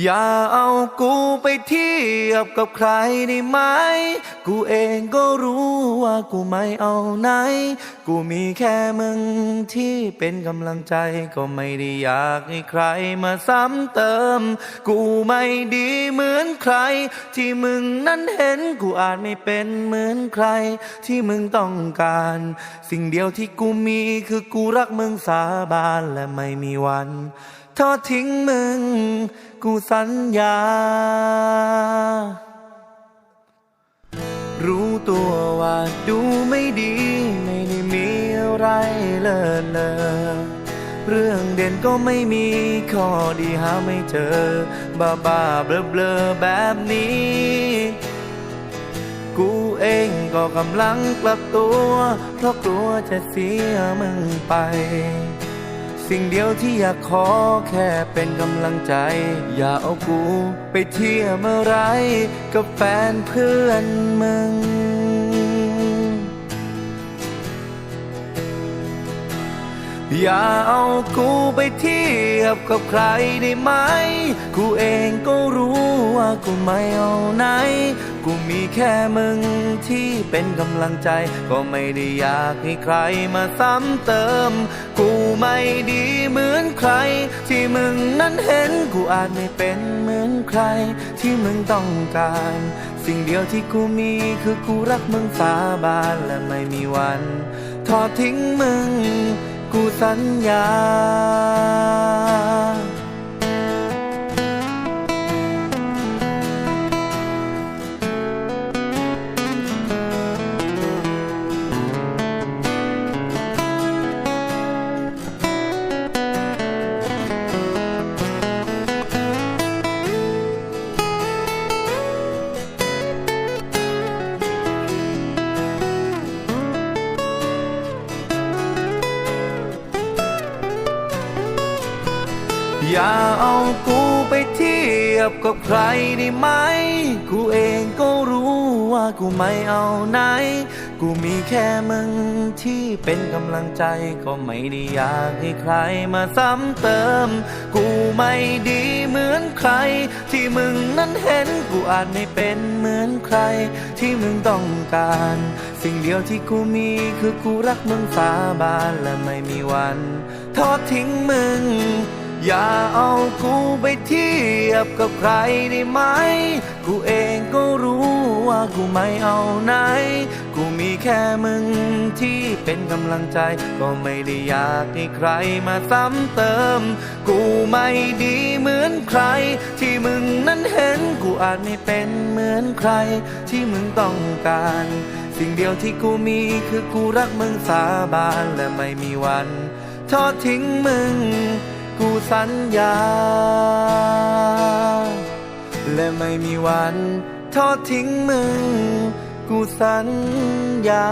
อย่าเอากูไปเทียบกับใครได้ไหม กูเองก็รู้ว่ากูไม่เอาไหน กูมีแค่มึงที่เป็นกำลังใจ ก็ไม่ได้อยากให้ใครมาซ้ำเติม กูไม่ดีเหมือนใคร ที่มึงนั้นเห็นกูอาจไม่เป็นเหมือนใคร ที่มึงต้องการ สิ่งเดียวที่กูมีคือกูรักมึงสาบานและไม่มีวัน ทอดทิ้งมึง กูสัญญา รู้ตัวว่าดูไม่ดี ไม่ได้มีอะไรเลิศเลอเรื่องเด่นก็ไม่มีข้อดีหาไม่เจอ บ้าบ้าเบลอเบลอแบบนี้ กูเองก็กำลังกลับตัว เพราะกลัวจะเสียมึงไป สิ่งเดียวที่อยากขอแค่เป็นกำลังใจ อย่าเอากูไปเที่ยวเมื่อไรกับแฟนเพื่อนมึง อย่าเอากูไปเทียบกับใครได้ไหม กูเองก็รู้ว่ากูไม่เอาไหน กูมีแค่มึงที่เป็นกำลังใจ ก็ไม่ได้อยากให้ใครมาซ้ำเติม กูไม่ดีเหมือนใคร ที่มึงนั้นเห็นกูอาจไม่เป็นเหมือนใคร ที่มึงต้องการ สิ่งเดียวที่กูมีคือกูรักมึงสาบานและไม่มีวัน ทอดทิ้งมึง สัญญา อย่าเอากูไปเทียบกับใครได้ไหม กูเองก็รู้ว่ากูไม่เอาไหน กูมีแค่มึงที่เป็นกำลังใจก็ไม่ได้อยากให้ใครมาซ้ำเติม กูไม่ดีเหมือนใคร ที่มึงนั้นเห็นกูอาจไม่เป็นเหมือนใคร ที่มึงต้องการ สิ่งเดียวที่กูมีคือกูรักมึงสาบานและไม่มีวัน ทอดทิ้งมึง อย่าเอากูไปเทียบกับใครได้ไหม กูเองก็รู้ว่ากูไม่เอาไหน กูมีแค่มึงที่เป็นกำลังใจ ก็ไม่ได้อยากให้ใครมาซ้ำเติม กูไม่ดีเหมือนใคร ที่มึงนั้นเห็นกูอาจไม่เป็นเหมือนใคร ที่มึงต้องการ สิ่งเดียวที่กูมีคือกูรักมึงสาบานและไม่มีวัน ทอดทิ้งมึง กูสัญญา และไม่มีวันทอดทิ้งมึง กูสัญญา